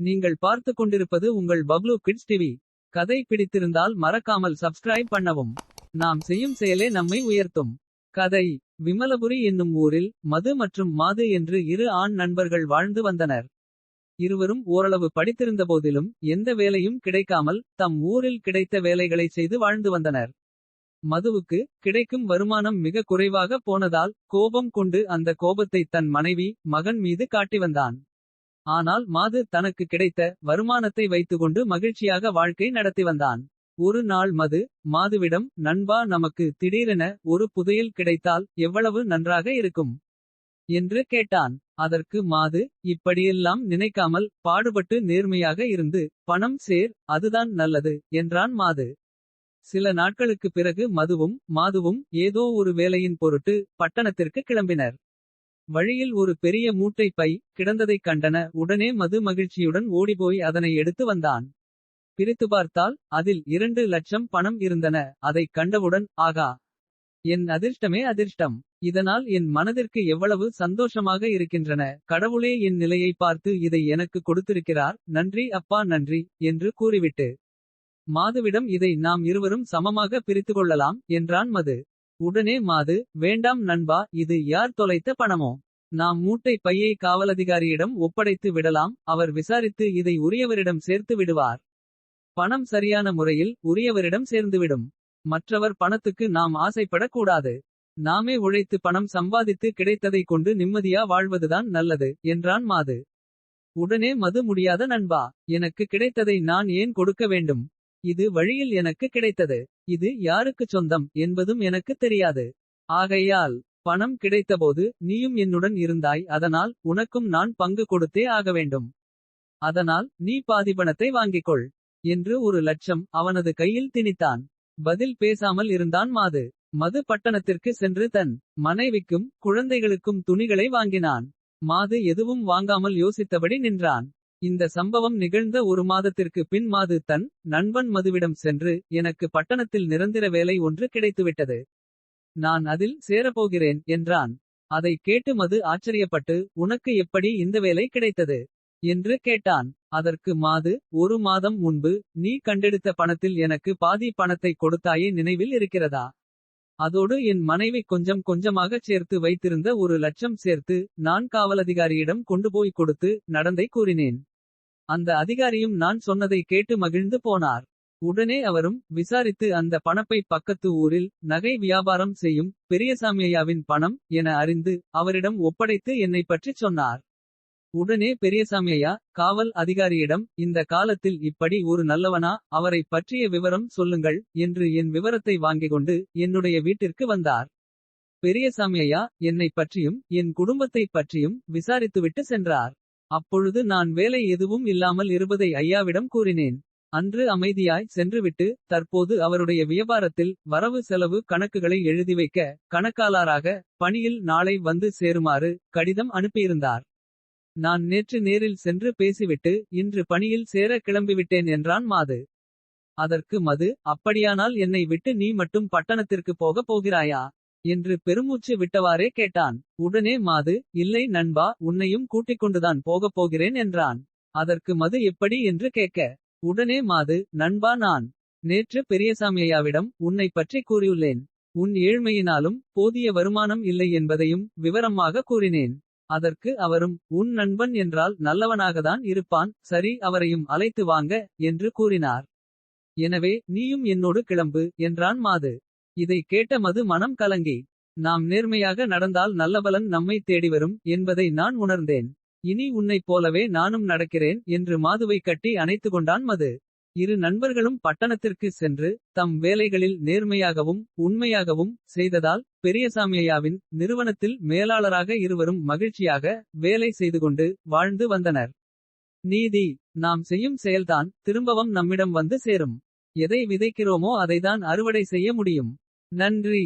நீங்கள் பார்த்துக் கொண்டிருப்பது உங்கள் பப்ளு கிட்ஸ் டிவி. கதை பிடித்திருந்தால் மறக்காமல் சப்ஸ்கிரைப் பண்ணவும். நாம் செய்யும் செயலே நம்மை உயர்த்தும். கதை விமலபுரி என்னும் ஊரில் மது மற்றும் மாது என்று இரு ஆண் நண்பர்கள் வாழ்ந்து வந்தனர். இருவரும் ஓரளவு படித்திருந்தபோதிலும் எந்த வேலையும் கிடைக்காமல் தம் ஊரில் கிடைத்த வேலைகளை செய்து வாழ்ந்து வந்தனர். மதுவுக்கு கிடைக்கும் வருமானம் மிக குறைவாக போனதால் கோபம் கொண்டு அந்த கோபத்தை தன் மனைவி மகன் மீது காட்டி வந்தான். ஆனால் மாது தனக்கு கிடைத்த வருமானத்தை வைத்துக்கொண்டு மகிழ்ச்சியாக வாழ்க்கை நடத்தி வந்தான். ஒரு நாள் மது மாதுவிடம் நண்பா நமக்கு திடீரென ஒரு புதையல் கிடைத்தால் எவ்வளவு நன்றாக இருக்கும் என்று கேட்டான். அதற்கு மாது இப்படியெல்லாம் நினைக்காமல் பாடுபட்டு நேர்மையாக இருந்து பணம் சேர் அதுதான் நல்லது என்றான் மாது. சில நாட்களுக்கு பிறகு மதுவும் மாதுவும் ஏதோ ஒரு வேலையின் பொருட்டு பட்டணத்திற்கு கிளம்பினர். வழியில் ஒரு பெரிய மூட்டை பை கிடந்ததைக் கண்டன உடனே மது மகிழ்ச்சியுடன் ஓடிப்போய் அதனை எடுத்து வந்தான். பிரித்து பார்த்தால் அதில் இரண்டு லட்சம் பணம் இருந்தன. அதைக் கண்டவுடன் ஆகா என் அதிர்ஷ்டமே அதிர்ஷ்டம். இதனால் என் மனதிற்கு எவ்வளவு சந்தோஷமாக இருக்கின்றன. கடவுளே என் நிலையை பார்த்து இதை எனக்கு கொடுத்திருக்கிறார். நன்றி அப்பா நன்றி என்று கூறிவிட்டு மாதுவிடம் இதை நாம் இருவரும் சமமாக பிரித்து கொள்ளலாம் என்றான் மது. உடனே மாது வேண்டாம் நண்பா இது யார் தொலைத்த பணமோ? நாம் மூட்டை பையை காவலதிகாரியிடம் ஒப்படைத்து விடலாம் அவர் விசாரித்து இதை உரியவரிடம் சேர்த்து விடுவார். பணம் சரியான முறையில் உரியவரிடம் சேர்ந்துவிடும். மற்றவர் பணத்துக்கு நாம் ஆசைப்படக் கூடாது நாமே உழைத்து பணம் சம்பாதித்து கிடைத்ததை கொண்டு நிம்மதியா வாழ்வதுதான் நல்லது என்றான் மாது. உடனே மது முடியாத நண்பா எனக்கு கிடைத்ததை நான் ஏன் கொடுக்க வேண்டும்? இது வழியில் எனக்கு கிடைத்தது. இது யாருக்கு சொந்தம் என்பதும் எனக்கு தெரியாது. ஆகையால் பணம் கிடைத்தபோது நீயும் என்னுடன் இருந்தாய் அதனால் உனக்கும் நான் பங்கு கொடுத்தே ஆக வேண்டும். அதனால் நீ பாதி பணத்தை வாங்கிக்கொள் என்று ஒரு லட்சம் அவனது கையில் திணித்தான். பதில் பேசாமல் இருந்தான் மாது. மது பட்டணத்திற்கு சென்று தன் மனைவிக்கும் குழந்தைகளுக்கும் துணிகளை வாங்கினான். மாது எதுவும் வாங்காமல் யோசித்தபடி நின்றான். இந்த சம்பவம் நிகழ்ந்த ஒரு மாதத்திற்கு பின் மாது தன் நண்பன் மதுவிடம் சென்று எனக்கு பட்டணத்தில் நிரந்தர வேலை ஒன்று கிடைத்துவிட்டது. நான் அதில் சேரப்போகிறேன் என்றான். அதை கேட்டு மது ஆச்சரியப்பட்டு உனக்கு எப்படி இந்த வேலை கிடைத்தது? என்று கேட்டான். அதற்கு மாது ஒரு மாதம் முன்பு நீ கண்டெடுத்த பணத்தில் எனக்கு பாதி பணத்தை கொடுத்தாயே நினைவில் இருக்கிறதா? அதோடு என் மனைவி கொஞ்சம் கொஞ்சமாக சேர்த்து வைத்திருந்த ஒரு லட்சம் சேர்த்து நான் காவலதிகாரியிடம் கொண்டு போய் கொடுத்து நடந்தை கூறினேன். அந்த அதிகாரியும் நான் சொன்னதை கேட்டு மகிழ்ந்து போனார். உடனே அவரும் விசாரித்து அந்த பணப்பை பக்கத்து ஊரில் நகை வியாபாரம் செய்யும் பெரியசாமியாவின் பணம் என அறிந்து அவரிடம் ஒப்படைத்து என்னை பற்றி சொன்னார். உடனே பெரியசாமியா காவல் அதிகாரியிடம் இந்த காலத்தில் இப்படி ஒரு நல்லவனா அவரை பற்றிய விவரம் சொல்லுங்கள் என்று என் விவரத்தை வாங்கிக் கொண்டு என்னுடைய வீட்டிற்கு வந்தார். பெரியசாமியா என்னை பற்றியும் என் குடும்பத்தை பற்றியும் விசாரித்துவிட்டு சென்றார். அப்பொழுது நான் வேலை எதுவும் இல்லாமல் இருப்பதை ஐயாவிடம் கூறினேன். அன்று அமைதியாய் சென்றுவிட்டு தற்போது அவருடைய வியாபாரத்தில் வரவு செலவு கணக்குகளை எழுதி வைக்க கணக்காளராக பணியில் நாளை வந்து சேருமாறு கடிதம் அனுப்பியிருந்தார். நான் நேற்று நேரில் சென்று பேசிவிட்டு இன்று பணியில் சேர கிளம்பிவிட்டேன் என்றான் மாது. அதற்கு மது அப்படியானால் என்னை விட்டு நீ மட்டும் பட்டணத்திற்கு போக போகிறாயா? என்று பெருமூச்சு விட்டவாறே கேட்டான். உடனே மாது இல்லை நண்பா உன்னையும் கூட்டிக் கொண்டுதான் போகப் போகிறேன் என்றான். அதற்கு மது எப்படி? என்று கேட்க. உடனே மாது நண்பா நான். நேற்று பெரியசாமியாவிடம் உன்னை பற்றி கூறியுள்ளேன். உன் ஏழ்மையினாலும் போதிய வருமானம் இல்லை என்பதையும் விவரமாக கூறினேன். அதற்கு அவரும் உன் நண்பன் என்றால் நல்லவனாகத்தான் இருப்பான். சரி அவரையும் அழைத்து வாங்க என்று கூறினார். எனவே நீயும் என்னோடு கிளம்பு என்றான் மாது. இதை கேட்ட மது மனம் கலங்கி. நாம் நேர்மையாக நடந்தால் நல்லபலன் நம்மை தேடிவரும் என்பதை நான் உணர்ந்தேன். இனி உன்னைப் போலவே நானும் நடக்கிறேன் என்று மாதுவை கட்டி அணைத்து கொண்டான் மது. இரு நண்பர்களும் பட்டணத்திற்கு சென்று தம் வேலைகளில் நேர்மையாகவும் உண்மையாகவும் செய்ததால் பெரியசாமியாவின் நிறுவனத்தில் மேலாளராக இருவரும் மகிழ்ச்சியாக வேலை செய்து கொண்டு வாழ்ந்து வந்தனர். நீதி நாம் செய்யும் செயல்தான் திரும்பவும் நம்மிடம் வந்து சேரும். எதை விதைக்கிறோமோ அதைதான் அறுவடை செய்ய முடியும். நன்றி.